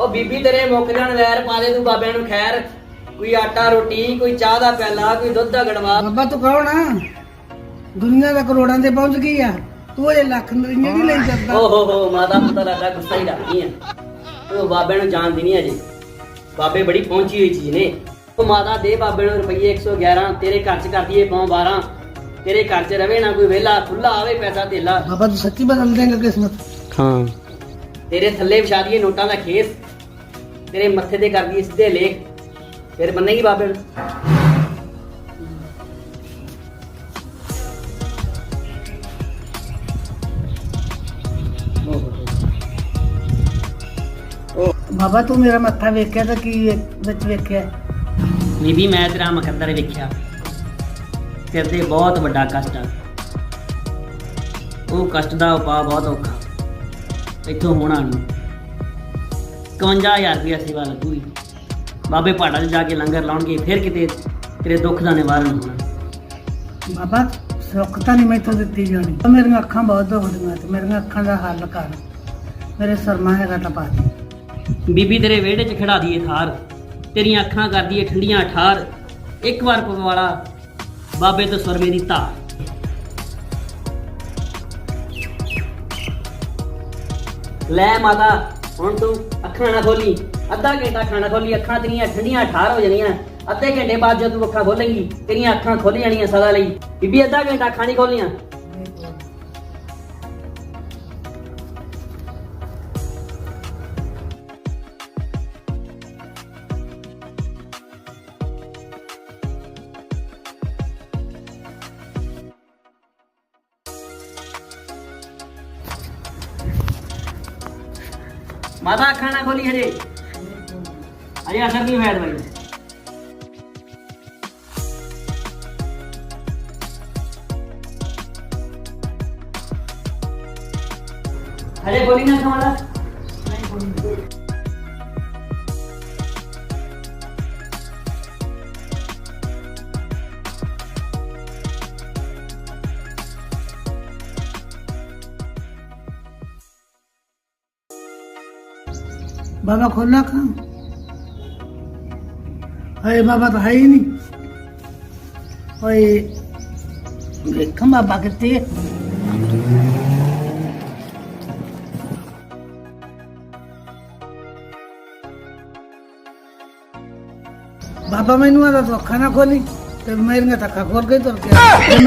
ਉਹ ਬੀਬੀ ਤੇਰੇ ਮੁੱਕ ਜਾਣ ਵੈਰ ਪਾ ਦੇ ਤੂੰ ਬਾਬਿਆਂ ਨੂੰ ਖੈਰ। ਕੋਈ ਆਟਾ ਰੋਟੀ ਕੋਈ ਚਾਹ ਦਾ ਪਿਆਲਾ ਕੋਈ ਦੁੱਧ ਦਾ ਗੜਵਾ। ਬਾਬਾ ਤੂੰ ਕੌਣ ਆ? ਦੁਨੀਆ ਦਾ ਕਰੋੜਾਂ ਤੇ ਪਹੁੰਚ ਗਈ ਆ। ਤੂੰ ਇਹ ਲੱਖ ਨਰਿੰਗੇ ਨਹੀਂ ਲਈ ਜਾਂਦਾ ਓ ਹੋ ਹੋ ਮਾਤਾ ਪਤਾ ਲੱਗਦਾ ਗੁੱਸਾ ਹੀ ਰੱਖਦੀ ਆ। ਉਹ ਬਾਬੇ ਨੂੰ ਜਾਣਦੀ ਨਹੀਂ ਅਜੇ। ਬਾਬੇ ਬੜੀ ਪਹੁੰਚੀ ਹੋਈ ਚੀਜ਼ ਨੇ। ਉਹ ਮਾਤਾ ਦੇ ਬਾਬੇ ਨੂੰ ਰੁਪਈਏ 111 ਤੇਰੇ ਘਰ ਚ ਕਰਦੀ ਏ ਪੌਂ 12 ਤੇਰੇ ਘਰ ਚ ਰਵੇ ਨਾ ਕੋਈ ਵਿਹਲਾ ਖੁੱਲਾ ਆਵੇ ਪੈਸਾ ਧੇਲਾ। ਬਾਬਾ ਤੂੰ ਸੱਚੀ ਬਦਲ ਦੇਂਗਾ ਕਿਸਮਤ। ਹਾਂ। ਤੇਰੇ ਥੱਲੇ ਵਿਛਾ ਦਈਏ ਨੋਟਾਂ ਦਾ ਖੇਸ ਤੇਰੇ ਮੱਥੇ ਤੇ ਕਰ ਦਈਏ ਸਿੱਧੇ ਲੇਖ। ਫਿਰ ਮੰਨੇਗੀ ਬਾਬੇ ਨੂੰ। ਬਾਬਾ ਤੂੰ ਮੇਰਾ ਮੱਥਾ ਵੇਖਿਆ ਤਾਂ ਕੀ ਵੇ- ਵਿੱਚ ਵੇਖਿਆ? ਬੀਬੀ ਮੈਂ ਤੇਰਾ ਮੁਕੱਦਰ ਵੇਖਿਆ। ਤੇਰੇ ਤੇ ਬਹੁਤ ਵੱਡਾ ਕਸ਼ਟ ਆ। ਉਹ ਕਸ਼ਟ ਦਾ ਉਪਾਅ ਬਹੁਤ ਔਖਾ। ਇੱਥੋਂ ਹੋਣਾ ਨਹੀਂ 51000 ਰੁਪਇਆ ਸੇਵਾ ਲੱਗੂਗੀ। ਬਾਬੇ ਪਹਾੜਾਂ 'ਚ ਜਾ ਕੇ ਲੰਗਰ ਲਾਉਣਗੇ ਫਿਰ ਕਿਤੇ ਤੇਰੇ ਦੁੱਖ ਦਾ ਨਿਵਾਰਨ ਹੋਣਾ। ਬਾਬਾ ਸੁੱਖ ਤਾਂ ਨਹੀਂ ਮੈਥੋਂ ਦਿੱਤੀ ਜਾਣੀ। ਉਹ ਮੇਰੀਆਂ ਅੱਖਾਂ ਬਹੁਤ ਦੁਖਦੀਆਂ ਤੇ ਮੇਰੀਆਂ ਅੱਖਾਂ ਦਾ ਹੱਲ ਕਰ। ਮੇਰੇ ਸਰਮਾ ਹੈਗਾ ਤਾਂ ਪਾ ਦੇ। ਬੀਬੀ ਤੇਰੇ ਵਿਹੜੇ 'ਚ ਖੜਾ ਦੀਏ ਥਾਰ। ਤੇਰੀਆਂ ਅੱਖਾਂ ਕਰਦੀ ਏ ਠੰਡੀਆਂ ਠਾਰ। ਇੱਕ ਵਾਰ ਪਗਵਾਲਾ ਬਾਬੇ ਤੋਂ ਸਰਵੇ ਦੀ ਧਾਰ। ਲੈ ਮਾਤਾ ਹੁਣ ਤੂੰ ਅੱਖਾਂ ਨਾ ਖੋਲੀ। ਅੱਧਾ ਘੰਟਾ ਖਾਣਾ ਖੋਲੀ, ਅੱਖਾਂ ਤੇਰੀਆਂ ਠੰਡੀਆਂ ਠਾਰ ਹੋ ਜਾਣੀਆਂ। ਅੱਧੇ ਘੰਟੇ ਬਾਅਦ ਜਦ ਤੂੰ ਅੱਖਾਂ ਖੋਲੇਂਗੀ, ਤੇਰੀਆਂ ਅੱਖਾਂ ਖੁੱਲ ਜਾਣੀਆਂ ਸਦਾ ਲਈ। ਬੀਬੀ, ਅੱਧਾ ਘੰਟਾ ਅੱਖਾਂ ਨਹੀਂ ਖੋਲੀਆਂ। ਮਾਤਾ ਅੱਖਾਂ ਨਾ ਖੋਲੀ ਹਜੇ ਅਜੇ ਅਸਰ ਨਹੀਂ ਹੋਇਆ ਦਵਾਈ ਦਾ। ਹਜੇ ਖੋਲੀ ਨਾ ਖਵਾਲਾ ਬਾਬਾ ਖੋਲਾ ਖਾਂ ਹਾਏ ਬਾਬਾ ਤਾਂ ਹੈ ਹੀ ਨਹੀਂ ਓਏ ਵੇਖਾਂ ਬਾਬਾ ਕਿੱਥੇ ਹੈ? ਬਾਬਾ ਮੈਨੂੰ ਆਦਾ ਅੱਖਾਂ ਨਾ ਖੋਲੀ ਤੇ ਮੇਰੀਆਂ ਤਾਂ ਅੱਖਾਂ ਖੋਲ ਕੇ ਤੁਰ ਗਿਆ